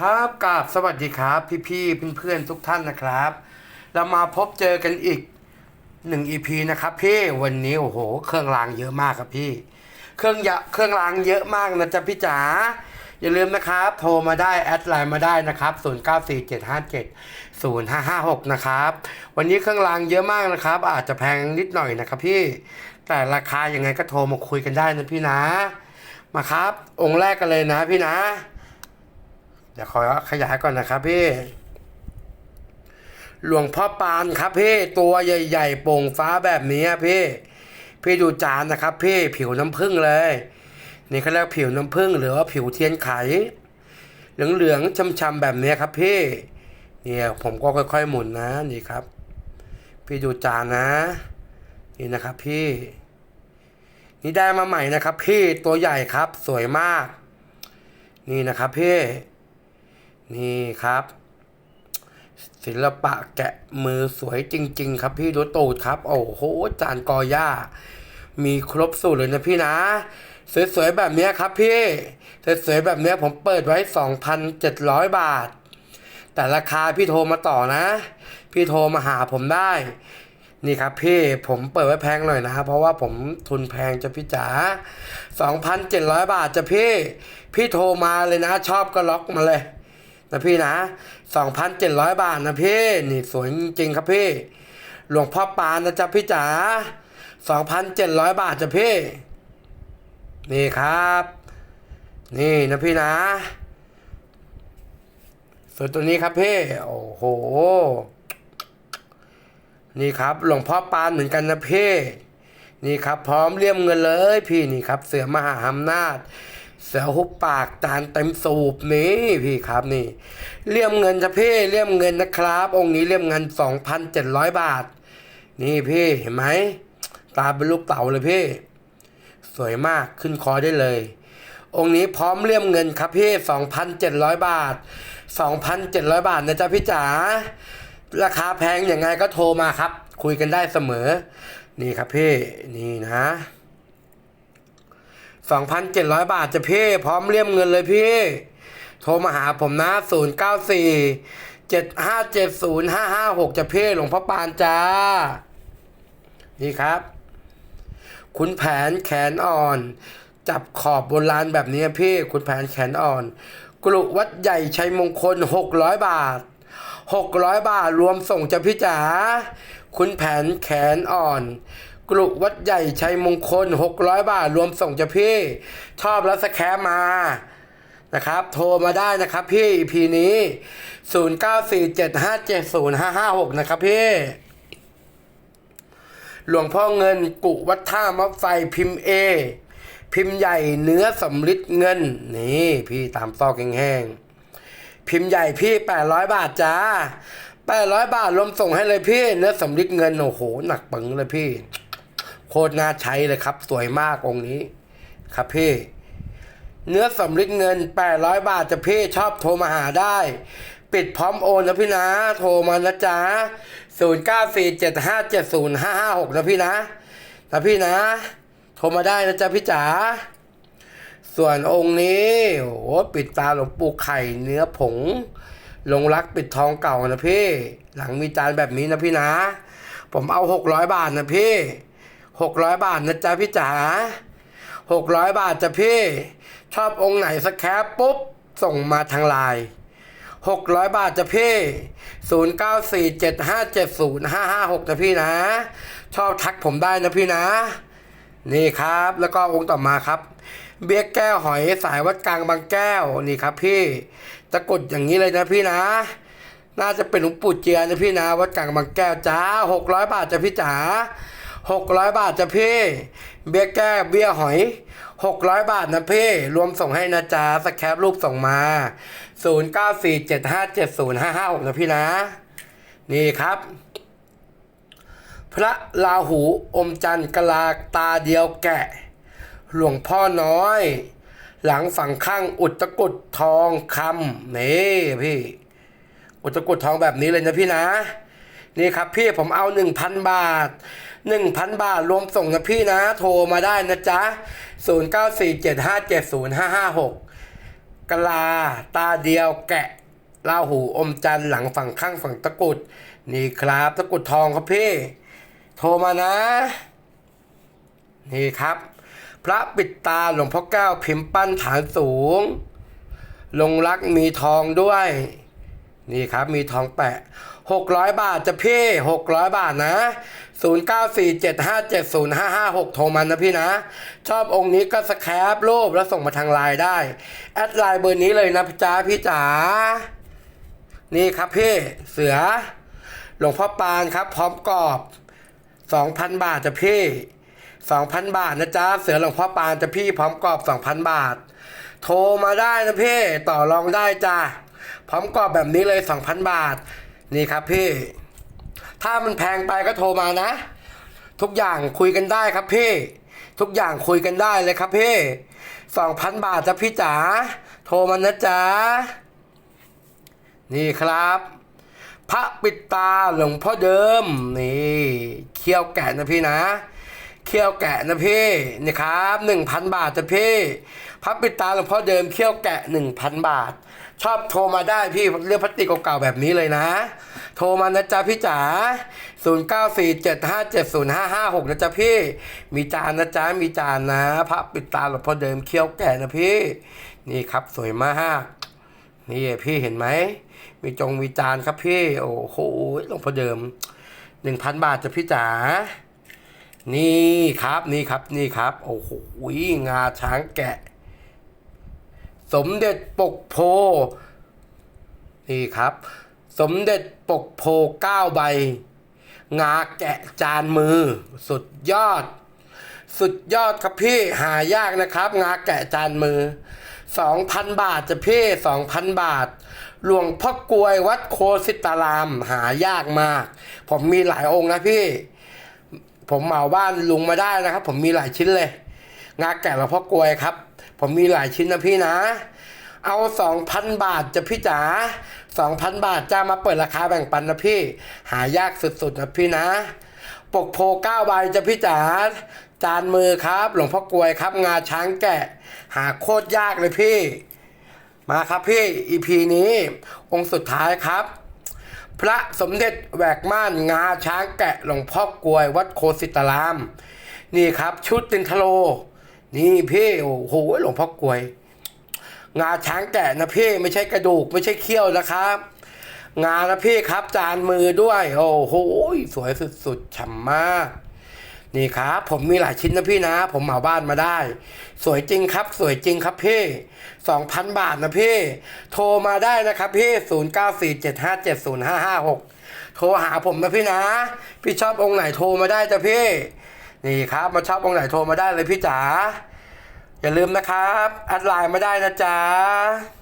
ครับกราบสวัสดีครับ พี่ๆเพื่อนๆทุกท่านนะครับ เรามาพบเจอกันอีกหนึ่งอีพีนะครับพี่วันนี้โอ้โห เครื่องรางเยอะมากครับพี่ เครื่องยะเครื่องรางเยอะมากนะจ๊ะพี่จ๋าอย่าลืมนะครับ โทรมาได้แอดไลน์มาได้นะครับ 094757 0556 นะครับ วันนี้เครื่องรางเยอะมากนะครับ อาจจะแพงนิดหน่อยนะครับพี่แต่ราคายังไงก็โทรมาคุยกันได้นะพี่นะมาครับ องค์แรกกันเลยนะพี่นะ ดี๋ยวขอขยายก่อนนะครับพี่ หลวงพ่อปานครับพี่ ตัวใหญ่ๆโป่งฟ้าแบบนี้พี่ พี่ดูจานนะครับ พี่ผิวน้ำผึ้งเลย นี่เขาเรียกผิวน้ำผึ้งหรือว่าผิวเทียนไข เหลืองๆช้ำๆแบบนี้ครับพี่ เนี่ยผมก็ค่อยๆหมุนนะนี่ครับ พี่ดูจานนะ นี่นะครับพี่นี่ได้มาใหม่นะครับ พี่ตัวใหญ่ครับสวยมาก นี่นะครับพี่ นี่ครับ ศิลปะแกะมือสวยจริง ๆ ครับพี่ดูตูดครับ โอ้โห จานกอย่า มีครบสูตรเลยนะพี่นะ สวยๆแบบนี้ครับพี่ สวยๆแบบนี้ผมเปิดไว้ 2,700 บาท แต่ราคาพี่โทรมาต่อนะ พี่โทรมาหาผมได้นี่ครับพี่ผมเปิดไว้แพงหน่อยนะครับ เพราะว่าผมทุนแพงจะพี่จ๋า2,700 บาทจะพี่ พี่โทรมาเลยนะ ชอบก็ล็อกมาเลย นะพี่นะ2,700บาทนะพี่นี่สวยจริงครับพี่ หลวงพ่อปานนะจ๊ะพี่จ๋า2,700บาทจ้ะพี่ นี่ครับ นี่นะพี่นะส่วนตัวนี้ครับพี่ โอ้โห นี่ครับ หลวงพ่อปานเหมือนกันนะพี่ นี่ครับ พร้อมเลี่ยมเงินเลย พี่นี่ครับ เสือมหาอำนาจ เสือหุบปากจานเต็มสูบนี่พี่ครับนี่เลี่ยมเงินจ้ะพี่เลี่ยมเงินนะครับ องค์นี้เลี่ยมเงิน 2,700 บาท นี่พี่เห็นไหมตาเป็นรูปเต่าเลยพี่ สวยมากขึ้นคอได้เลย องค์นี้พร้อมเลี่ยมเงินครับพี่ 2,700 บาท 2,700 บาทนะจ๊ะพี่จ๋าราคาแพงอยังไงก็โทรมาครับ คุยกันได้เสมอ นี่ครับพี่นี่นะ 2,700 บาทจะพี่ พร้อมเลี่ยมเงินเลยพี่ โทรมาหาผมนะ 094 7570 556 จะพี่หลวงพ่อปานจ้า นี่ครับ คุณแผนแขนอ่อน จับขอบโบราณแบบนี้พี่ คุณแผนแขนอ่อน กลุวัดใหญ่ชัยมงคล 600 บาท 600 บาทรวมส่งจะพี่จ๋าคุณแผนแขนอ่อน กลุวัดใหญ่ชัยมงคล 600 บาท รวมส่งจะพี่ ชอบแล้วสแครมานะครับ โทรมาได้นะครับพี่ EP นี้ 0947570556 นะครับพี่ หลวงพ่อเงินกุวัดท่ามะไฟพิมพ์เอ พิมพ์ใหญ่เนื้อสำลิดเงิน นี่พี่ตามซอกแห้งๆพิมพ์ใหญ่พี่ 800 บาทจ้า800 บาทรวมส่งให้เลยพี่ เนื้อสำลิดเงิน โอ้โห หนักปึงเลยพี่ โคตรน่าใช้เลยครับ สวยมากองค์นี้ ครับพี่เนื้อสำลิดเงิน 800 บาทจะพี่ชอบโทรมาหาได้ ปิดพร้อมโอนนะพี่นะ โทรมานะจ๊ะ0947570556 นะพี่นะ นะพี่นะ โทรมาได้นะจ๊ะพี่จ๋า ส่วนองค์นี้ โอ้ปิดตาหลวงปู่ไข่เนื้อผง ลงรักปิดทองเก่านะพี่ หลังมีจานแบบนี้นะพี่นะ ผมเอา 600 บาทนะพี่ 600 บาทนะจ๊ะพี่จ๋า600 บาทจ้ะพี่ ชอบองค์ไหนสแคปปุ๊บ ส่งมาทางไลน์600 บาทจ้ะพี่ 0947570556นะพี่นะ ชอบทักผมได้นะพี่นะ นี่ครับ แล้วก็องค์ต่อมาครับ เบี้ยแก้วหอยสายวัดกลางบางแก้วนี่ครับ พี่ตะกดอย่างนี้เลยนะพี่นะ น่าจะเป็นหลวงปู่เจียนะพี่นะ วัดกลางบางแก้วจ้า600 บาทจ้ะพี่จ๋า 600 บาทจ้ะพี่ เบี้ยแก้เบี้ยหอย 600 บาทนะพี่ รวมส่งให้นะจ๊ะสแคปรูปส่งมา 0947570556 นะพี่นะ นี่ครับ พระราหูอมจันทร์กลาตาเดียวแกะ หลวงพ่อน้อย หลังฝั่งข้างอุตกุดทองคำนี่พี่ อุตกุดทองแบบนี้เลยนะพี่นะ นี่ครับพี่ผมเอา 1,000 บาท 1,000 บาท รวมส่งนะพี่นะ โทรมาได้นะจ๊ะ 0947570556 กลาตาเดียวแกะลาหูอมจันหลังฝั่งข้างฝั่งตะกุด นี่ครับตะกุดทองครับพี่ โทรมานะ นี่ครับ พระปิดตาหลวงพ่อแก้วพิมพ์ปั้นฐานสูง ลงรักมีทองด้วย นี่ครับมีทองแปะหกร้อยบาทจะพี่หกร้อยบาทนะศูนย์เก้าสี่เจ็ดห้าเจ็ดศูนย์ห้าห้าหกโทรมันนะพี่นะ ชอบองค์นี้ก็สแคปรูปแล้วส่งมาทางไลน์ได้ แอดไลน์เบอร์นี้เลยนะพี่จ๋าพี่จ๋า นี่ครับพี่ เสือ หลวงพ่อปานครับ พร้อมกรอบสองพันบาทจะพี่สองพันบาทนะจ๊ะเสือหลวงพ่อปานจะพี่พร้อมกรอบสองพันบาท โทรมาได้นะพี่ ต่อรองได้จ้า พร้อมกรอบแบบนี้เลยสองพันบาท นี่ครับพี่ ถ้ามันแพงไปก็โทรมานะ ทุกอย่างคุยกันได้ครับพี่ ทุกอย่างคุยกันได้เลยครับพี่สองพันบาทจ้ะพี่จ๋า โทรมานะจ๊ะ นี่ครับพระปิดตาหลวงพ่อเดิม นี่เขี้ยวแกะนะพี่นะ เขี้ยวแกะนะพี่นี่ครับหนึ่งพันบาทจะพี่พระปิดตาหลวงพ่อเดิมเขี้ยวแกะหนึ่งพันบาท ชอบโทรมาได้พี่เรื่องพลาสติกเก่าๆแบบนี้เลยนะ โทรมานะจ๊ะพี่จ๋า0 9 4 7 5 7 0 5 5 6นะจ๊ะพี่ มีจานนะจ๊ะมีจานนะพระปิดตาหลวงพ่อเดิมเขี้ยวแกะนะพี่ นี่ครับสวยมากนี่พี่เห็นไหม มีจงมีจานครับพี่ โอ้โหหลวงพ่อเดิมหนึ่งพันบาทจะพี่จ๋า นี่ครับนี่ครับนี่ครับโอ้โหงาช้างแกะ สมเด็จปกโพ นี่ครับ สมเด็จปกโพเก้าใบ งาแกะจานมือ สุดยอด สุดยอดครับพี่หายากนะครับ งาแกะจานมือสองพันบาทจะพี่สองพันบาท หลวงพ่อกลวยวัดโคสิตารามหายากมาก ผมมีหลายองค์นะพี่ ผมเหมาบ้านลุงมาได้นะครับ ผมมีหลายชิ้นเลย งาแกะหลวงพ่อกลวยครับ ผมมีหลายชิ้นนะพี่นะ เอาสองพันบาทจะพี่จ๋าสองพันบาทจะมาเปิดราคาแบ่งปันนะพี่ หายากสุดๆนะพี่นะ ปกโพเก้าใบจะพี่จ๋าจานมือครับ หลวงพ่อกลวยครับ งาช้างแกะ หาโคตรยากเลยพี่ มาครับพี่อีพีนี้ องค์สุดท้ายครับ พระสมเด็จแหวกม่านงาช้างแกะหลวงพ่อกลวยวัดโคสิตาราม นี่ครับ ชุดตินทโล นี่พี่โอ้โหหลวงพ่อกลวย งาช้างแกะนะพี่ไม่ใช่กระดูกไม่ใช่เขี้ยวนะครับ งานะพี่ครับจานมือด้วย โอ้โหสวยสุดๆฉ่ำมาก นี่ครับ ผมมีหลายชิ้นนะพี่นะ ผมเหมาบ้านมาได้ สวยจริงครับ สวยจริงครับพี่สองพันบาทนะพี่ โทรมาได้นะครับพี่ศูนย์เก้าสี่เจ็ดห้าเจ็ดศูนย์ห้าห้าหกโทรหาผมนะพี่นะ พี่ชอบองค์ไหนโทรมาได้จ้ะพี่ นี่ครับ มาชอบองค์ไหนโทรมาได้เลยพี่จ๋าอย่าลืมนะครับแอดไลน์มาได้นะจ๊ะ